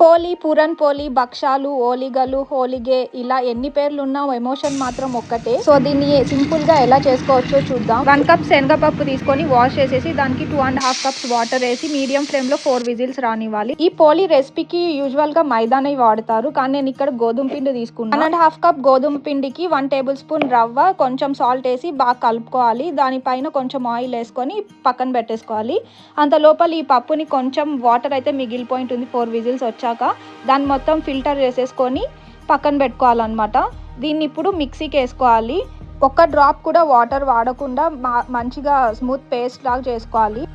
పోలి పూరన్ పోలి భక్షాలు ఓలిగలు హోలిగే ఇలా ఎన్ని పేర్లు ఉన్నా ఎమోషన్ మాత్రం ఒక్కటే. సో దీన్ని సింపుల్గా ఎలా చేసుకోవచ్చో చూద్దాం. వన్ కప్ శనగపప్పు తీసుకొని వాష్ చేసేసి దానికి two and half cups water వేసి మీడియం ఫ్లేమ్లో ఫోర్ విజిల్స్ రానివ్వాలి. ఈ పోలి రెసిపీకి యూజువల్గా మైదానే వాడతారు. కానీ నేను ఇక్కడ గోధుమ పిండి తీసుకున్నాను వన్ అండ్ హాఫ్ కప్ గోధుమ పిండికి వన్ టేబుల్ స్పూన్ రవ్వ కొంచెం సాల్ట్ వేసి బాగా కలుపుకోవాలి. దానిపైన కొంచెం ఆయిల్ వేసుకొని పక్కన పెట్టేసుకోవాలి. అంత లోపల ఈ పప్పుని కొంచెం వాటర్ అయితే మిగిలిపోయి ఉంటుంది. ఫోర్ విజిల్స్ వచ్చాక దాన్ని మొత్తం ఫిల్టర్ చేసేసుకొని పక్కన పెట్టుకోవాలన్నమాట. దీన్ని ఇప్పుడు మిక్సీకి వేసుకోవాలి. ఒక్క డ్రాప్ కూడా వాటర్ వాడకుండా మా- మంచిగా స్మూత్ పేస్ట్ లాగా చేసుకోవాలి.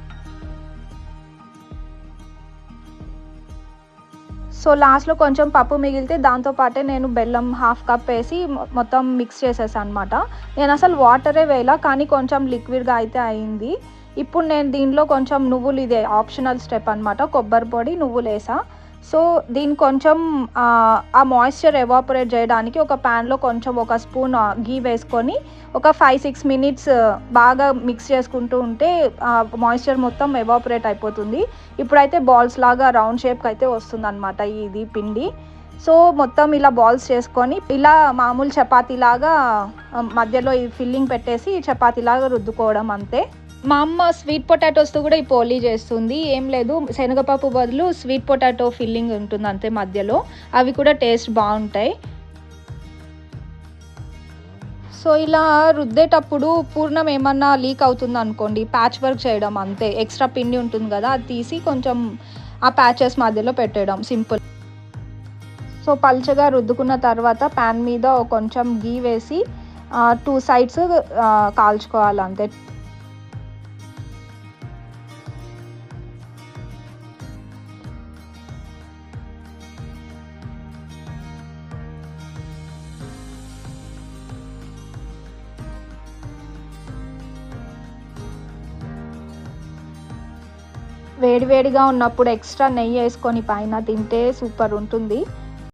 సో లాస్ట్లో కొంచెం పప్పు మిగిలితే దాంతో పాటే నేను బెల్లం హాఫ్ కప్ వేసి మొత్తం మిక్స్ చేసేసాను అనమాట నేను అసలు వాటరే వేయాల కానీ కొంచెం లిక్విడ్గా అయితే అయింది. ఇప్పుడు నేను దీనిలో కొంచెం నువ్వులు ఇదే ఆప్షనల్ స్టెప్ అనమాట కొబ్బరి పొడి నువ్వులు వేసా సో దీని కొంచెం ఆ, మాయిశ్చర్ ఎవాపరేట్ చేయడానికి ఒక ప్యాన్లో కొంచెం ఒక స్పూన్ గీ వేసుకొని ఒక ఫైవ్ సిక్స్ మినిట్స్ బాగా మిక్స్ చేసుకుంటూ ఉంటే మాయిశ్చర్ మొత్తం ఎవాపరేట్ అయిపోతుంది. ఇప్పుడైతే బాల్స్ లాగా రౌండ్ షేప్కి అయితే వస్తుంది అనమాట ఇది పిండి. సో మొత్తం ఇలా బాల్స్ చేసుకొని ఇలా మామూలు చపాతీలాగా మధ్యలో ఈ ఫిల్లింగ్ పెట్టేసి చపాతీలాగా రుద్దుకోవడం అంతే. మా అమ్మ స్వీట్ పొటాటోస్తో కూడా ఈ పోలీ చేస్తుంది. ఏం లేదు శనగపప్పు బదులు స్వీట్ పొటాటో ఫిల్లింగ్ ఉంటుంది అంతే మధ్యలో. అవి కూడా టేస్ట్ బాగుంటాయి. సో ఇలా రుద్దేటప్పుడు పూర్ణం ఏమన్నా లీక్ అవుతుంది అనుకోండి ప్యాచ్ వర్క్ చేయడం అంతే. ఎక్స్ట్రా పిండి ఉంటుంది కదా అది తీసి కొంచెం ఆ ప్యాచెస్ మధ్యలో పెట్టేయడం సింపుల్. సో పల్చగా రుద్దుకున్న తర్వాత ప్యాన్ మీద కొంచెం గీ వేసి టూ సైడ్స్ కాల్చుకోవాలి అంతే. వేడివేడిగా ఉన్నప్పుడు ఎక్స్ట్రా నెయ్యి వేసుకొని పైన తింటే సూపర్ ఉంటుంది.